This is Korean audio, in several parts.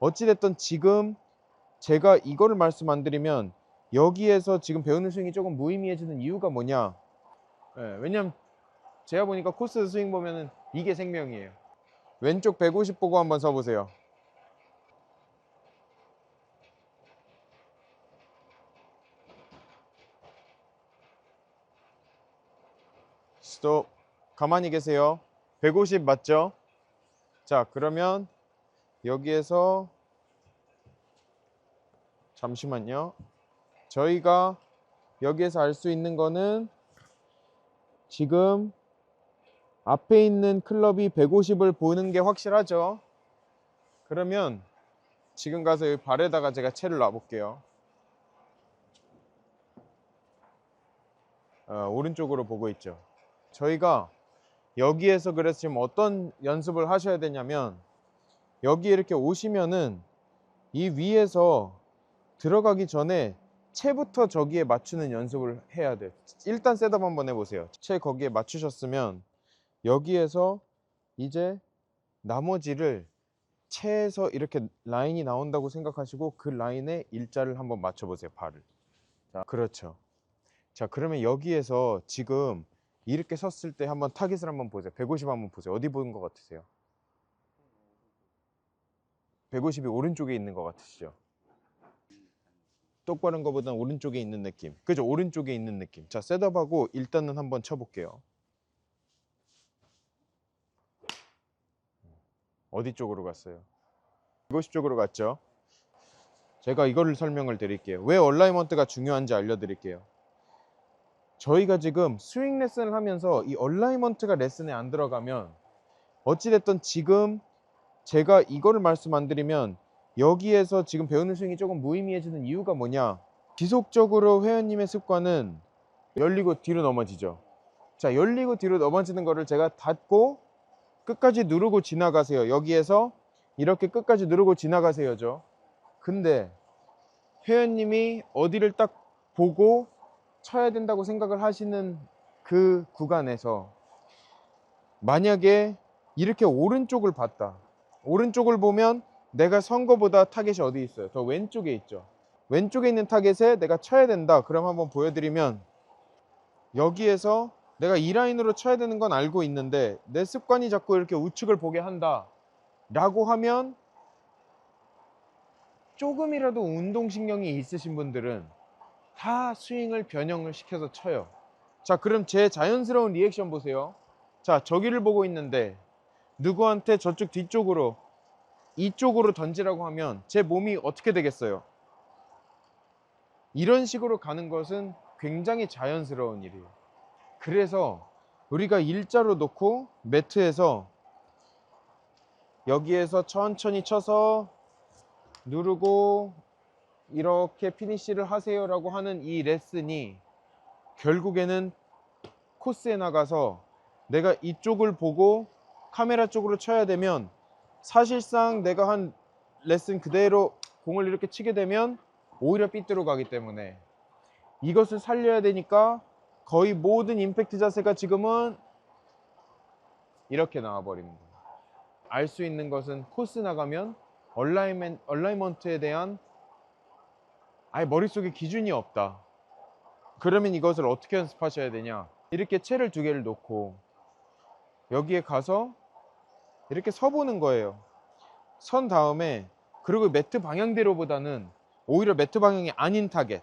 어찌됐든 지금 제가 이거를 말씀 안 드리면 여기에서 지금 배우는 스윙이 조금 무의미해지는 이유가 뭐냐? 예, 왜냐면 제가 보니까 코스 스윙 보면은 이게 생명이에요. 왼쪽 150 보고 한번 서보세요. 스톱. 가만히 계세요. 150 맞죠? 자, 그러면 여기에서 잠시만요. 저희가 여기에서 알 수 있는 거는 지금 앞에 있는 클럽이 150을 보는 게 확실하죠. 그러면 지금 가서 여기 발에다가 제가 채를 놔볼게요. 어, 오른쪽으로 보고 있죠. 저희가 여기에서 그래서 지금 어떤 연습을 하셔야 되냐면 여기 이렇게 오시면은 이 위에서 들어가기 전에 채부터 저기에 맞추는 연습을 해야 돼. 일단 셋업 한번 해보세요. 채 거기에 맞추셨으면 여기에서 이제 나머지를 채에서 이렇게 라인이 나온다고 생각하시고 그 라인에 일자를 한번 맞춰보세요. 발을. 자, 그렇죠. 자, 그러면 여기에서 지금 이렇게 섰을 때 한번 타깃을 한번 보세요. 150 한번 보세요. 어디 보는 것 같으세요? 150이 오른쪽에 있는 것 같으시죠? 똑바른 것보다는 오른쪽에 있는 느낌. 그죠? 오른쪽에 있는 느낌. 자, 셋업하고 일단은 한번 쳐볼게요. 어디 쪽으로 갔어요? 150 쪽으로 갔죠? 제가 이거를 설명을 드릴게요. 왜 얼라이먼트가 중요한지 알려드릴게요. 저희가 지금 스윙 레슨을 하면서 이 얼라이먼트가 레슨에 안 들어가면 어찌됐든 지금 제가 이거를 말씀 안 드리면 여기에서 지금 배우는 스윙이 조금 무의미해지는 이유가 뭐냐? 지속적으로 회원님의 습관은 열리고 뒤로 넘어지죠. 자 열리고 뒤로 넘어지는 거를 제가 닫고 끝까지 누르고 지나가세요. 여기에서 이렇게 끝까지 누르고 지나가세요죠. 근데 회원님이 어디를 딱 보고 쳐야 된다고 생각을 하시는 그 구간에서 만약에 이렇게 오른쪽을 봤다. 오른쪽을 보면 내가 선 거보다 타겟이 어디 있어요? 더 왼쪽에 있죠. 왼쪽에 있는 타겟에 내가 쳐야 된다. 그럼 한번 보여드리면 여기에서 내가 이 라인으로 쳐야 되는 건 알고 있는데 내 습관이 자꾸 이렇게 우측을 보게 한다. 라고 하면 조금이라도 운동신경이 있으신 분들은 다 스윙을 변형을 시켜서 쳐요. 자, 그럼 제 자연스러운 리액션 보세요. 자, 저기를 보고 있는데 누구한테 저쪽 뒤쪽으로 이쪽으로 던지라고 하면 제 몸이 어떻게 되겠어요? 이런 식으로 가는 것은 굉장히 자연스러운 일이에요. 그래서 우리가 일자로 놓고 매트에서 여기에서 천천히 쳐서 누르고 이렇게 피니쉬를 하세요 라고 하는 이 레슨이 결국에는 코스에 나가서 내가 이쪽을 보고 카메라 쪽으로 쳐야 되면 사실상 내가 한 레슨 그대로 공을 이렇게 치게 되면 오히려 삐뚤어 가기 때문에 이것을 살려야 되니까 거의 모든 임팩트 자세가 지금은 이렇게 나와버립니다. 알 수 있는 것은 코스 나가면 얼라이먼트에 대한 아예 머릿속에 기준이 없다. 그러면 이것을 어떻게 연습하셔야 되냐? 이렇게 채를 두 개를 놓고 여기에 가서 이렇게 서보는 거예요. 선 다음에 그리고 매트 방향대로보다는 오히려 매트 방향이 아닌 타겟.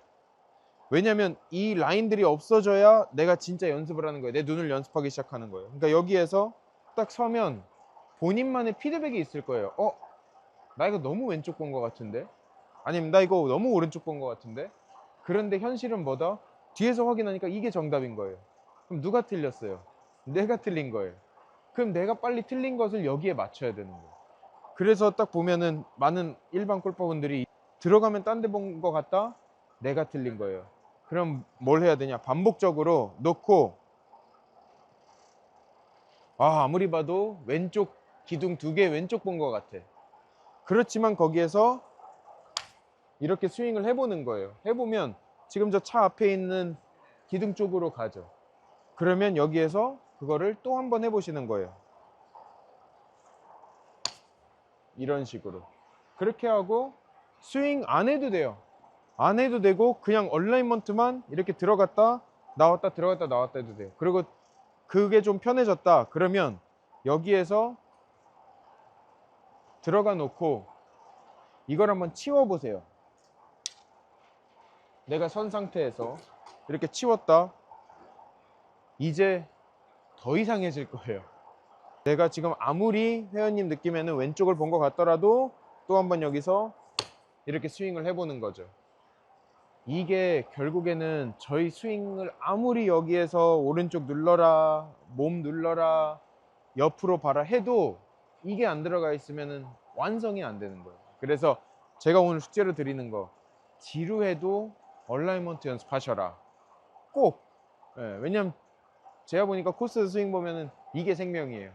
왜냐면 이 라인들이 없어져야 내가 진짜 연습을 하는 거예요. 내 눈을 연습하기 시작하는 거예요. 그러니까 여기에서 딱 서면 본인만의 피드백이 있을 거예요. 어? 나 이거 너무 왼쪽 본 것 같은데? 아니면 나 이거 너무 오른쪽 본 것 같은데? 그런데 현실은 뭐다? 뒤에서 확인하니까 이게 정답인 거예요. 그럼 누가 틀렸어요? 내가 틀린 거예요. 그럼 내가 빨리 틀린 것을 여기에 맞춰야 되는 거예요. 그래서 딱 보면은 많은 일반 골퍼분들이 들어가면 딴 데 본 것 같다? 내가 틀린 거예요. 그럼 뭘 해야 되냐? 반복적으로 놓고 아, 아무리 봐도 왼쪽 기둥 두 개 왼쪽 본 것 같아. 그렇지만 거기에서 이렇게 스윙을 해보는 거예요. 해보면 지금 저 차 앞에 있는 기둥 쪽으로 가죠. 그러면 여기에서 그거를 또 한 번 해보시는 거예요. 이런 식으로. 그렇게 하고 스윙 안 해도 돼요. 안 해도 되고 그냥 얼라이먼트만 이렇게 들어갔다 나왔다 들어갔다 나왔다 해도 돼요. 그리고 그게 좀 편해졌다. 그러면 여기에서 들어가 놓고 이걸 한번 치워 보세요. 내가 선 상태에서 이렇게 치웠다. 이제 더 이상해질 거예요. 내가 지금 아무리 회원님 느낌에는 왼쪽을 본 것 같더라도 또 한번 여기서 이렇게 스윙을 해보는 거죠. 이게 결국에는 저희 스윙을 아무리 여기에서 오른쪽 눌러라, 몸 눌러라, 옆으로 봐라 해도 이게 안 들어가 있으면 완성이 안 되는 거예요. 그래서 제가 오늘 숙제로 드리는 거 지루해도 얼라이먼트 연습하셔라. 꼭. 예, 왜냐면 제가 보니까 코스 스윙 보면은 이게 생명이에요.